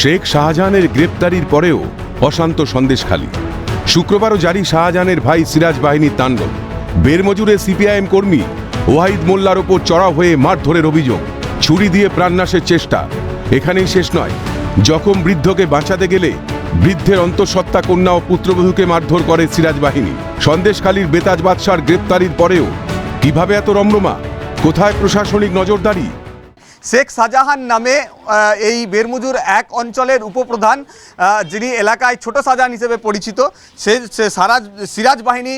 শেখ শাহজাহানের গ্রেপ্তারির পরেও অশান্ত সন্দেশখালী শুক্রবারও জারি শাহজাহানের ভাই সিরাজ বাহিনীর তাণ্ডব। বেরমজুরে সিপিআইএম কর্মী ওয়াহিদ মোল্লার ওপর চড়াও হয়ে মারধরের অভিযোগ। ছুরি দিয়ে প্রাণনাশের চেষ্টা। এখানেই শেষ নয়। জখম বৃদ্ধকে বাঁচাতে গেলে বৃদ্ধের অন্তঃসত্ত্বা কন্যা ও পুত্রবধূকে মারধর করে সিরাজ বাহিনী। সন্দেশখালীর বেতাজ বাদশার গ্রেপ্তারির পরেও কীভাবে এত রমরমা? কোথায় প্রশাসনিক নজরদারি? শেখ শাহজাহান নামে এই বেরমুজুর এক অঞ্চলের উপপ্রধান যিনি এলাকায় ছোট শাহজাহান হিসেবে পরিচিত, সে সারা, সিরাজ বাহিনী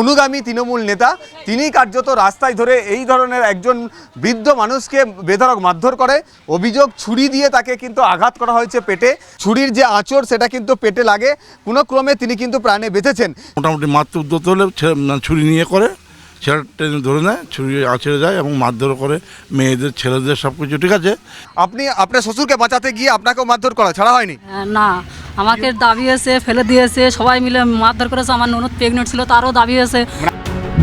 অনুগামী তৃণমূল নেতা, তিনি কার্যত রাস্তায় ধরে এই ধরনের একজন বৃদ্ধ মানুষকে বেধরক মারধর করে, অভিযোগ ছুরি দিয়ে তাকে কিন্তু আঘাত করা হয়েছে পেটে। ছুরির যে আঁচড়, সেটা কিন্তু পেটে লাগে। কোনো ক্রমে তিনি কিন্তু প্রাণে বেঁচেছেন। মোটামুটি মারতে উদ্যত হলে মানে ছুরি নিয়ে করে ছেলে টেনে ধরে নেয় ছুরি আছড়ে যায় এবং মারধর করে মেয়েদের ছেলেদের সব কিছু ঠিক আছে? আপনি আপনার শ্বশুরকে বাঁচাতে গিয়ে আপনাকেও মারধর করা ছাড়া হয়নি? হ্যাঁ, না আমাকে দাবিয়েছে ফেলে দিয়েছে সবাই মিলে মারধর করেছে আমার ননদ প্রেগনেন্ট ছিল তারও দাবি হয়েছে।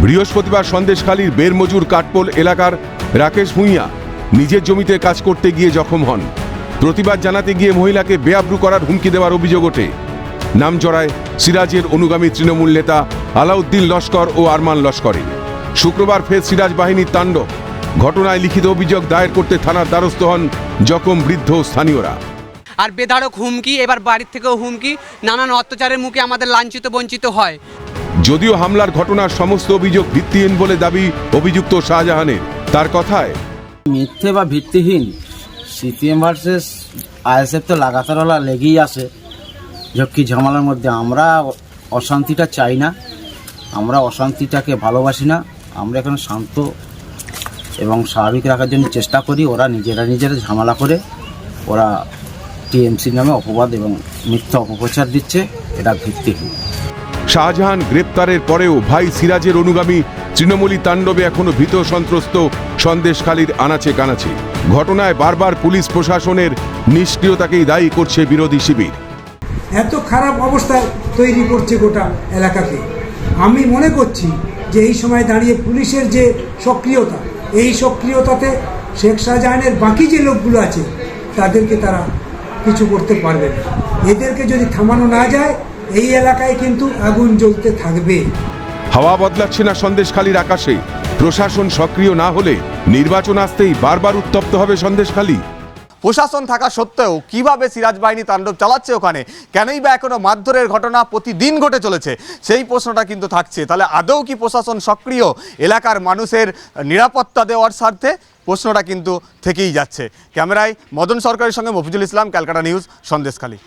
বৃহস্পতিবার সন্দেশখালীর বেরমজুর কাটপোল এলাকার রাকেশ ভূঁইয়া নিজের জমিতে কাজ করতে গিয়ে জখম হন। প্রতিবাদ জানাতে গিয়ে মহিলাকে বেআব্রু করার হুমকি দেওয়ার অভিযোগ ওঠে। নাম জড়ায় সিরাজের অনুগামী তৃণমূল নেতা আলাউদ্দিন লস্কর ও আরমান লস্করে শুক্রবার ফের সিরাজ বাহিনীর তাণ্ডব। ঘটনায় লিখিত অভিযোগ দায়ের করতে থানার দ্বারস্থ হন জখম বৃদ্ধ স্থানীয়রা। আর বেধারক হুমকি এবার বাড়ির থেকেও হুমকি নানান অত্যাচারের মুখে আমাদের লাঞ্ছিত বঞ্চিত হয়। যদিও হামলার ঘটনার সমস্ত অভিযোগ ভিত্তিহীন বলে দাবি অভিযুক্ত শাহজাহানের। তার কথায় মিথ্যে বা ভিত্তিহীন সিপিএম ভার্সেস আইএসএফ তো লাগাতার ওলা লেগেই আসে ঝক্কি ঝামেলার মধ্যে আমরা অশান্তিটা চাই না আমরা অশান্তিটাকে ভালোবাসি না। আমরা এখানে শান্ত এবং স্বাভাবিক রাখার জন্য চেষ্টা করি ওরা নিজেরা নিজেরা ঝামেলা করে ওরা টিএমসি নামে অপবাদ এবং মিথ্যা অপপ্রচার দিচ্ছে এটা ভিত্তিহীন। শাহজাহান গ্রেপ্তারের পরেও ভাই সিরাজের অনুগামী তৃণমূলী তাণ্ডবে এখনও ভীত সন্ত্রস্ত সন্দেশখালীর আনাচে কানাচে। ঘটনায় বারবার পুলিশ প্রশাসনের নিষ্ক্রিয়তাকেই দায়ী করছে বিরোধী শিবির। এত খারাপ অবস্থায় তৈরি করছে গোটা এলাকাকে। আমি মনে করছি যে এই সময় দাঁড়িয়ে পুলিশের যে সক্রিয়তা, এই সক্রিয়তাতে শেখ শাহজাহানের বাকি যে লোকগুলো আছে, তাদেরকে তারা কিছু করতে পারবে না। এদেরকে যদি থামানো না যায়, এই এলাকায় কিন্তু আগুন জ্বলতে থাকবে। হাওয়া বদলাচ্ছে না সন্দেশখালীর আকাশে। প্রশাসন সক্রিয় না হলে নির্বাচন আসতেই বারবার উত্তপ্ত হবে সন্দেশখালী। প্রশাসন থাকা সত্ত্বেও কীভাবে সিরাজ বাহিনী তাণ্ডব চালাচ্ছে ওখানে? কেনই বা এখনও মারধরের ঘটনা প্রতিদিন ঘটে চলেছে? সেই প্রশ্নটা কিন্তু থাকছে। তাহলে আদৌ কি প্রশাসন সক্রিয়? এলাকার মানুষের নিরাপত্তা দেওয়ার স্বার্থে প্রশ্নটা কিন্তু থেকেই যাচ্ছে। ক্যামেরায় মদন সরকারের সঙ্গে মফিজুল ইসলাম, ক্যালকাটা নিউজ, সন্দেশখালী।